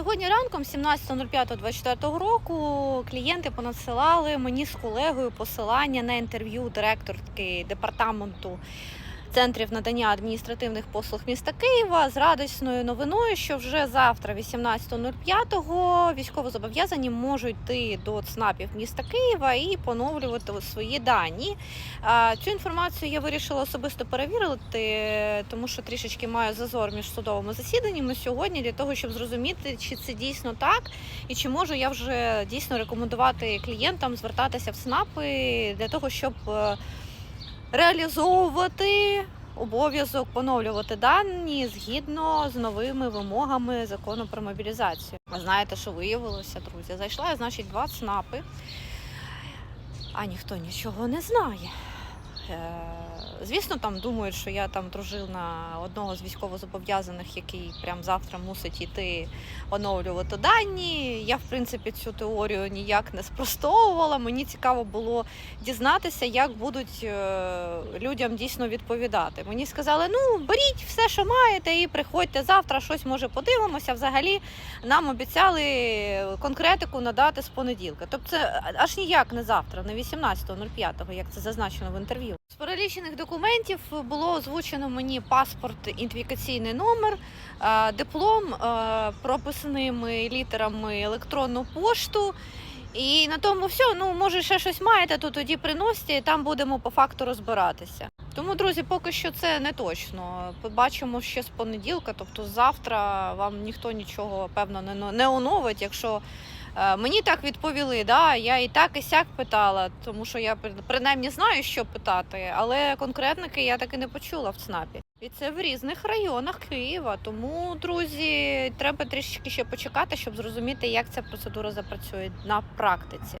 Сьогодні ранком, 17.05.24 року, клієнти понадсилали мені з колегою посилання на інтерв'ю директорки департаменту центрів надання адміністративних послуг міста Києва з радісною новиною, що вже завтра, 18.05, військовозобов'язані можуть йти до ЦНАПів міста Києва і поновлювати свої дані. Цю інформацію я вирішила особисто перевірити, тому що трішечки маю зазор між судовими засіданнями сьогодні для того, щоб зрозуміти, чи це дійсно так, і чи можу я вже дійсно рекомендувати клієнтам звертатися в СНАПи для того, щоб е, реалізовувати обов'язок поновлювати дані згідно з новими вимогами закону про мобілізацію. Ви знаєте, що виявилося, друзі? Зайшла я, значить, два ЦНАПи, а ніхто нічого не знає. Е, Звісно, там думають, що я там дружина одного з військовозобов'язаних, який прям завтра мусить йти оновлювати дані. Я, в принципі, цю теорію ніяк не спростовувала. Мені цікаво було дізнатися, як будуть е, людям дійсно відповідати. Мені сказали, ну беріть все, що маєте, і приходьте завтра, щось може подивимося. Взагалі нам обіцяли конкретику надати з понеділка. Тобто це аж ніяк не завтра, не 18.05, як це зазначено в інтерв'ю. З перелічених документів було озвучено мені паспорт, ідентифікаційний номер, е, диплом, е, прописаними літерами електронну пошту. І на тому все. Ну, може, ще щось маєте, то тоді приносите, і там будемо по факту розбиратися. Тому, друзі, поки що це не точно. Побачимо ще з понеділка, тобто завтра вам ніхто нічого певно не, не оновить, якщо. Е, Мені так відповіли, да, я і так і сяк питала, тому що я принаймні знаю, що питати, але конкретники я так і не почула в ЦНАПі. І це в різних районах Києва. Тому, друзі, треба трішки ще почекати, щоб зрозуміти, як ця процедура запрацює на практиці.